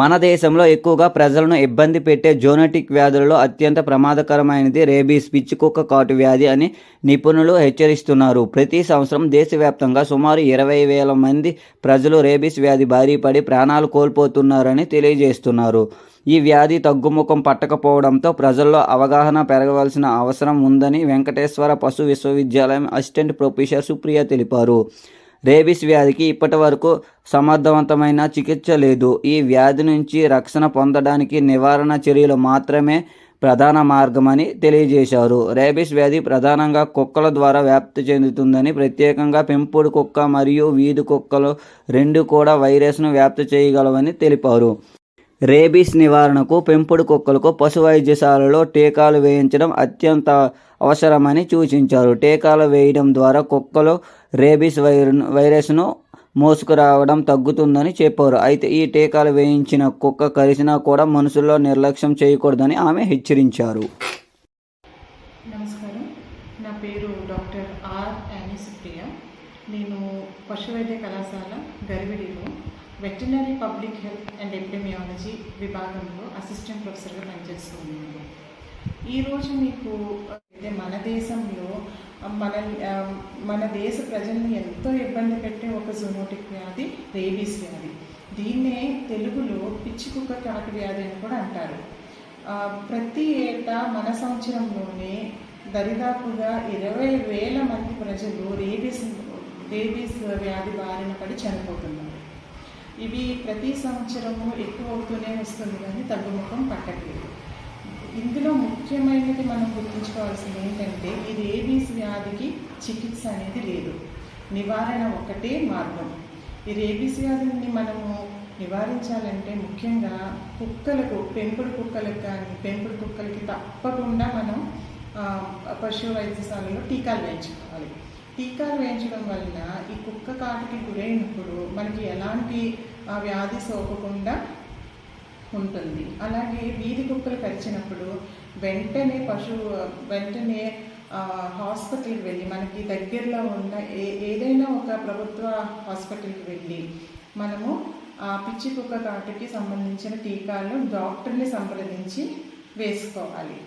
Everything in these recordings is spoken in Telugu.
మన దేశంలో ఎక్కువగా ప్రజలను ఇబ్బంది పెట్టే జోనటిక్ వ్యాధులలో అత్యంత ప్రమాదకరమైనది రేబీస్ పిచ్చి కుక్క కాటు వ్యాధి అని నిపుణులు హెచ్చరిస్తున్నారు. ప్రతి సంవత్సరం దేశవ్యాప్తంగా సుమారు ఇరవై వేల మంది ప్రజలు రేబీస్ వ్యాధి బారిపడి ప్రాణాలు కోల్పోతున్నారని తెలియజేస్తున్నారు. ఈ వ్యాధి తగ్గుముఖం పట్టకపోవడంతో ప్రజల్లో అవగాహన పెరగవలసిన అవసరం ఉందని వెంకటేశ్వర పశు విశ్వవిద్యాలయం అసిస్టెంట్ ప్రొఫెసర్ సుప్రియ తెలిపారు. రేబిస్ వ్యాధికి ఇప్పటి వరకు సమర్థవంతమైన చికిత్స లేదు. ఈ వ్యాధి నుంచి రక్షణ పొందడానికి నివారణ చర్యలు మాత్రమే ప్రధాన మార్గమని తెలియజేశారు. రేబిస్ వ్యాధి ప్రధానంగా కుక్కల ద్వారా వ్యాప్తి చెందుతుందని ప్రత్యేకంగా పెంపుడు కుక్క మరియు వీధి కుక్కలు రెండు కూడా వైరస్ను వ్యాప్తి చేయగలవని తెలిపారు. రేబీస్ నివారణకు పెంపుడు కుక్కలకు పశు వైద్యశాలలో టీకాలు వేయించడం అత్యంత అవసరమని సూచించారు. టీకాలు వేయడం ద్వారా కుక్కలు రేబీస్ వైర వైరస్ను మోసుకురావడం తగ్గుతుందని చెప్పారు. అయితే ఈ టీకాలు వేయించిన కుక్క కరిసినా కూడా మనుషుల్లో నిర్లక్ష్యం చేయకూడదని ఆమె హెచ్చరించారు. నమస్కారం. నా పేరు డాక్టర్ ఆర్ యానీ సుప్రియ నేను పశువైద్య కళాశాల గరివిడిలో veterinary public health and epidemiology విభాగంలో అసిస్టెంట్ ప్రొఫెసర్గా పనిచేస్తున్నాను ఈరోజు మీకు అయితే మన దేశంలో మన మన దేశ ప్రజల్ని ఎంతో ఇబ్బంది పెట్టే ఒక జూనోటిక్ వ్యాధి రేబీస్ వ్యాధి. దీన్నే తెలుగులో పిచ్చి కుక్క కాకి వ్యాధి అని కూడా అంటారు. ప్రతి ఏటా మన సంవత్సరంలోనే దరిదాపుగా ఇరవై వేల మంది ప్రజలు రేబీస్ రేబీస్ వ్యాధి బారిన పడి చనిపోతున్నారు. ఇవి ప్రతి సంవత్సరము ఎక్కువ అవుతూనే వస్తుంది కానీ తగ్గుముఖం పట్టట్లేదు. ఇందులో ముఖ్యమైనది మనం గుర్తుంచుకోవాల్సింది ఏంటంటే ఈ రేబీస్ వ్యాధికి చికిత్స అనేది లేదు. నివారణ ఒకటే మార్గం. ఈ రేబీస్ వ్యాధిని మనము నివారించాలంటే ముఖ్యంగా కుక్కలకు పెంపుడు కుక్కలకు కానీ పెంపుడు కుక్కలకి తప్పకుండా మనం పశు వైద్యశాలలో టీకాలు వేయించుకోవాలి. టీకాలు వేయించడం వలన ఈ కుక్క కాటుకి గురైనప్పుడు మనకి ఎలాంటి ఆ, వ్యాధి సోకకుండా ఉంటుంది. అలాగే వీధి కుక్కలు కరిచినప్పుడు వెంటనే పశు వెంటనే హాస్పిటల్కి వెళ్ళి మనకి దగ్గరలో ఉన్న ఏ ఏదైనా ఒక ప్రభుత్వ హాస్పిటల్కి వెళ్ళి మనము ఆ పిచ్చి కుక్క కాటుకి సంబంధించిన టీకాలు డాక్టర్ని సంప్రదించి వేసుకోవాలి.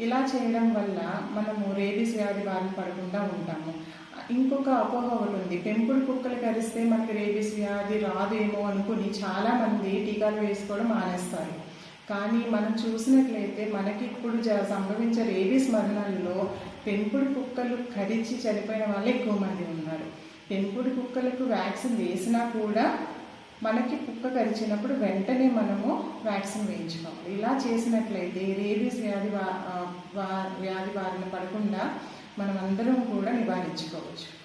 ఇలా చేయడం వల్ల మనము రేబీస్ వ్యాధి బారిన పడకుండా ఉంటాము. ఇంకొక అపోహ ఒకటి ఉంది. పెంపుడు కుక్కలు కరిస్తే మనకి రేబీస్ వ్యాధి రాదేమో అనుకుని చాలామంది టీకాలు వేసుకోవడం మానేస్తారు. కానీ మనం చూసినట్లయితే మనకి ఇప్పుడు జ- సంభవించే రేబీస్ మరణాల్లో పెంపుడు కుక్కలు కరిచి చనిపోయిన వాళ్ళు ఎక్కువ మంది ఉన్నారు. పెంపుడు కుక్కలకు వ్యాక్సిన్ వేసినా కూడా మనకి కుక్క కరిచినప్పుడు వెంటనే మనము వ్యాక్సిన్ వేయించుకోవాలి. ఇలా చేసినట్లయితే రేబీస్ వ్యాధి వా- వ్యాధి బారిన పడకుండా మనం అందరం కూడా నివారించుకోవచ్చు.